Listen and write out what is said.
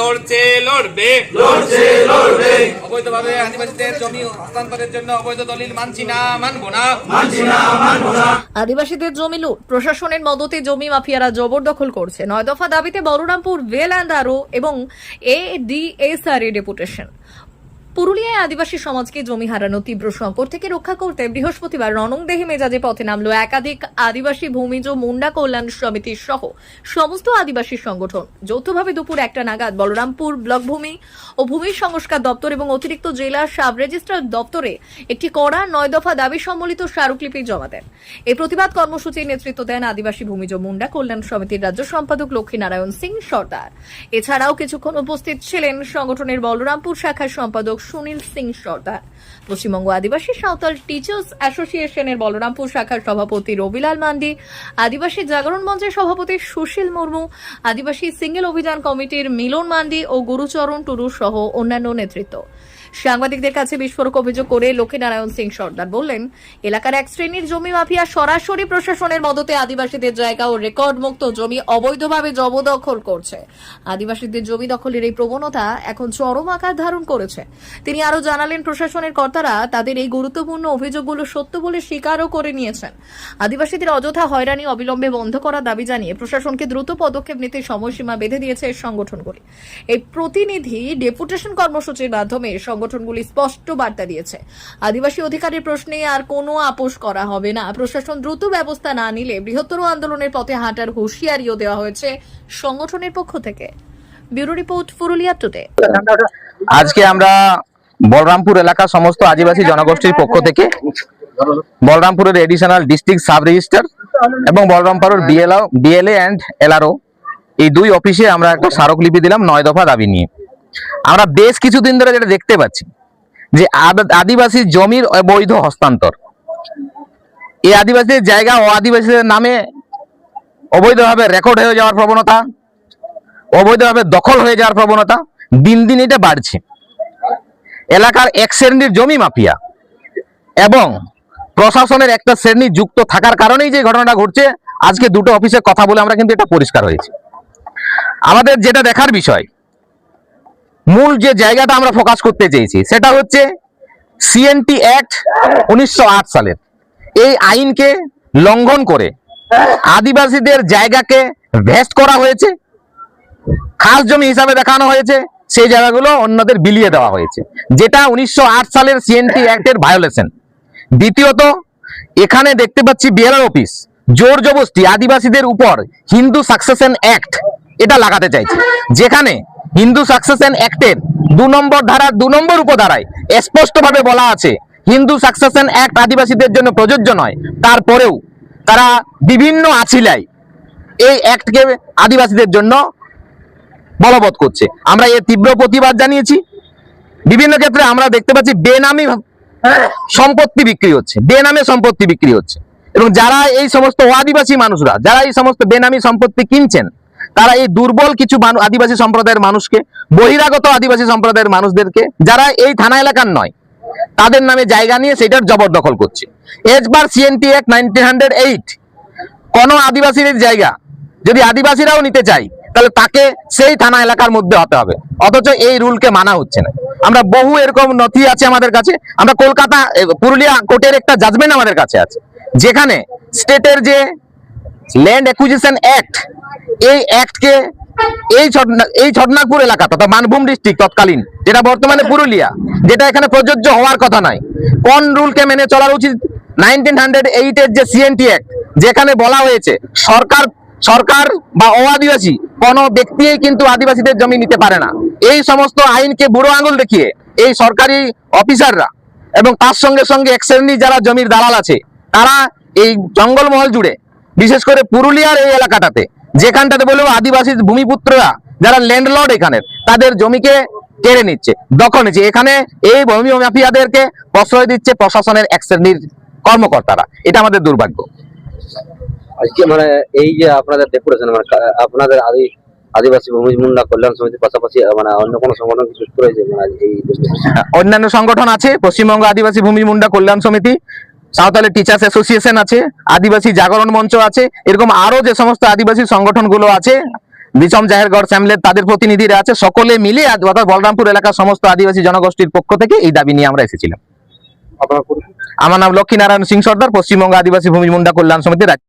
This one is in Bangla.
লড়ছে লড়বে। লড়ছে লড়বে। অবৈধভাবে আদিবাসীদের জমি হস্তান্তরের জন্য অবৈধ দলিল মানছি না মানবো না। মানছি না মানবো না। আদিবাসীদের জমি লুট প্রশাসনের মদতে জমি মাফিয়ারা জবরদখল করছে। নয় দফা দাবিতে বলরামপুর ভেল অ্যান্ড আরও এবং এডিএসআর এ ডেপুটেশন। পুরুলিয়ায় আদিবাসী সমাজকে জমি হারানো তীব্র সংকট থেকে রক্ষা করতে বৃহস্পতিবার রণংদেহী মেজাজে পথে নামলো একাধিক আদিবাসী ভূমিজ মুন্ডা কল্যাণ সমিতির সহ সমস্ত আদিবাসী সংগঠন। যৌথভাবে দুপুর একটা নাগাদ বলরামপুর ব্লক ভূমি ও ভূমি সংস্কার দপ্তর এবং অতিরিক্ত জেলা সাব রেজিস্ট্রার দপ্তরে একটি কড়া নয় দফা দাবি সম্বলিত স্মারকলিপি জমা দেন। এই প্রতিবাদ কর্মসূচির নেতৃত্ব দেন আদিবাসী ভূমিজ মুন্ডা কল্যাণ সমিতির রাজ্য সম্পাদক লক্ষ্মীনারায়ণ সিং সর্দার। এছাড়াও কিছুক্ষণ উপস্থিত ছিলেন সংগঠনের বলরামপুর শাখার সম্পাদক সুনীল সিং সর্দার। পশ্চিমবঙ্গ আদিবাসী সাঁওতাল টিচার্স অ্যাসোসিয়েশনের বলরামপুর শাখার সভাপতি রবিলাল মান্ডি, আদিবাসী জাগরণ মঞ্চের সভাপতি সুশীল মুর্মু, আদিবাসী সিঙ্গেল অভিযান কমিটির মিলন মান্ডি ও গুরুচরণ টুরু সহ অন্যান্য নেতৃত্ব। সাংবাদিকদের কাছে বিস্ফোরক অভিযোগ করে লক্ষ্মীনারায়ণ সিং সর্দার বললেন, এলাকার এক শ্রেণির জমি মাফিয়া সরাসরি প্রশাসনের মদতে আদিবাসীদের জায়গা ও রেকর্ড মুক্ত জমি অবৈধভাবে জবদখল করছে। আদিবাসীদের জমি দখলের এই প্রবণতা এখন চরম আকার ধারণ করেছে। তিনি আরও জানালেন, প্রশাসনের কর্তারা তাদের এই গুরুত্বপূর্ণ অভিযোগগুলো সত্য বলে স্বীকারও করে নিয়েছেন। আদিবাসীদের অযথা হয়রানি অবিলম্বে বন্ধ করার দাবি জানিয়ে প্রশাসনকে দ্রুত পদক্ষেপ নিতে সময়সীমা বেঁধে দিয়েছে সংগঠনগুলি। এই প্রতিনিধি ডেপুটেশন কর্মসূচির মাধ্যমে সংগঠনগুলি স্পষ্ট বার্তা দিয়েছে। আদিবাসী অধিকারের প্রশ্নে আর কোনো আপোষ করা হবে না। প্রশাসন দ্রুত ব্যবস্থা না নিলে বৃহত্তর আন্দোলনের পথে হাঁটার হুঁশিয়ারিও দেওয়া হয়েছে সংগঠনের পক্ষ থেকে। Bureau report, Purulia today. আজকে আমরা বলরামপুর এলাকা সমস্ত আদিবাসী জনগোষ্ঠীর পক্ষ থেকে বলরামপুরের এডিশনাল ডিস্ট্রিক্ট সাব রেজিস্টার এবং বলরামপুরের বিএলএ অ্যান্ড এলআরও এই দুই অফিসে আমরা একটা স্মারকলিপি দিলাম নয় দফা দাবি নিয়ে। আমরা বেশ কিছুদিন ধরে যেটা দেখতে পাচ্ছি যে আদ- আদিবাসী জমির অবৈধ হস্তান্তর। এই আদিবাসীদের জায়গা ও আদিবাসীদের নামে অবৈধভাবে রেকর্ড হয়ে যাওয়ার প্রবণতা, অবৈধভাবে দখল হয়ে যাওয়ার প্রবণতা দিন দিন এটা বাড়ছে। এলাকার এক শ্রেণির জমি মাফিয়া এবং প্রশাসনের একটা শ্রেণি যুক্ত থাকার কারণেই যে ঘটনাটা ঘটছে, আজকে দুটো অফিসে কথা বলে আমরা কিন্তু এটা পরিষ্কার হয়েছে। আমাদের যেটা দেখার বিষয় মূল যে জায়গাটা আমরা ফোকাস করতে চেয়েছি, সেটা হচ্ছে সিএনটি অ্যাক্ট উনিশশো আট সালের। এই আইনকে লঙ্ঘন করে আদিবাসীদের জায়গাকে ভেস্ট করা হয়েছে, খাস জমি হিসাবে দেখানো হয়েছে, সেই জায়গাগুলো অন্যদের বিলিয়ে দেওয়া হয়েছে, যেটা উনিশশো আট সালের সিএনটি অ্যাক্টের ভায়োলেশন দ্বিতীয়ত, এখানে দেখতে পাচ্ছি বিএলআর অফিস, জোর জবস্তি আদিবাসীদের উপর হিন্দু সাকসেশন অ্যাক্ট এটা লাগাতে চাইছে, যেখানে হিন্দু সাকসেশন অ্যাক্টের দু নম্বর ধারার দু নম্বর উপধারায় স্পষ্টভাবে বলা আছে, হিন্দু সাকসেশন অ্যাক্ট আদিবাসীদের জন্য প্রযোজ্য নয়। তারপরেও তারা বিভিন্ন আছিলায় এই অ্যাক্টকে আদিবাসীদের জন্য বলবৎ করছে। আমরা এর তীব্র প্রতিবাদ জানিয়েছি। বিভিন্ন ক্ষেত্রে আমরা দেখতে পাচ্ছি বেনামি সম্পত্তি বিক্রি হচ্ছে, বেনামে সম্পত্তি বিক্রি হচ্ছে। এবং যারা এই সমস্ত আদিবাসী মানুষরা, যারা এই সমস্ত বেনামি সম্পত্তি কিনছেন তারা এই দুর্বল কিছু আদিবাসী সম্প্রদায়ের মানুষকে, বহিরাগত আদিবাসী সম্প্রদায়ের মানুষদেরকে, যারা এই থানা এলাকার নয়, তাদের নামে জায়গা নিয়ে সেটার জবরদখল করছে। এজবার CNT act nineteen hundred eight কোন আদিবাসীর জায়গা, যদি আদিবাসীরাও নিতে চাই তাহলে তাকে সেই থানা এলাকার মধ্যে হতে হবে। অথচ এই রুলকে মানা হচ্ছে না। আমরা বহু এরকম নথি আছে আমাদের কাছে, আমরা কলকাতা পুরুলিয়া কোর্টের একটা জাজমেন্ট আমাদের কাছে আছে। যেখানে স্টেটের যে ল্যান্ড অ্যাকুইজিশন অ্যাক্ট এই অ্যাক্টকে এই এই ছটনাগপুর এলাকা তথা মানভূম ডিস্ট্রিক্ট তৎকালীন, যেটা বর্তমানে পুরুলিয়া, যেটা এখানে প্রযোজ্য হওয়ার কথা নয়। কোন রুলকে মেনে চলার উচিত? নাইনটিন হান্ড্রেড এইটের যে সিএনটি অ্যাক্ট যেখানে বলা হয়েছে, সরকার সরকার বা ও আদিবাসী কোনো ব্যক্তি কিন্তু আদিবাসীদের জমি নিতে পারে না। এই সমস্ত আইনকে বুড়ো আঙুল দেখিয়ে এই সরকারি অফিসাররা এবং তার সঙ্গে সঙ্গে এক যারা জমির দালাল আছে, তারা এই জঙ্গলমহল জুড়ে বিশেষ করে পুরুলিয়ার এই এলাকাটাতে। যেখানটাতে বলব আদিবাসী ভূমিপুত্ররা যারা ল্যান্ডলর্ড এখানের তাদের জমিকে কেড়ে নিচ্ছে দখল নিচ্ছে। এখানে এই ভূমি মাফিয়াদেরকে প্রশ্রয় দিচ্ছে প্রশাসনের এক শ্রেণির কর্মকর্তারা। এটা আমাদের দুর্ভাগ্য। আজকে মানে এই যে আপনাদের ডেপুটেশন মানে আপনাদের আদি আদিবাসী ভূমি মুন্ডা কল্যাণ সমিতির পাশাপাশি মানে অন্য কোনো সংগঠন কি যুক্ত রয়েছে মানে এই অন্যান্য সংগঠন আছে পশ্চিমবঙ্গ আদিবাসী ভূমি মুন্ডা কল্যাণ সমিতি সাঁওতালি টিচার্স অ্যাসোসিয়েশন আছে আদিবাসী জাগরণ মঞ্চ আছে এরকম আরও যে সমস্ত আদিবাসী সংগঠনগুলো আছে বিষম জাহেরগড় শ্যামলের তাদের প্রতিনিধিরা আছে সকলে মিলে অর্থাৎ বলরামপুর এলাকার সমস্ত আদিবাসী জনগোষ্ঠীর পক্ষ থেকে এই দাবি নিয়ে আমরা এসেছিলাম। আমার নাম লক্ষ্মীনারায়ণ সিং সর্দার পশ্চিমবঙ্গ আদিবাসী ভূমি মুন্ডা কল্যাণ সমিতির রাজ্য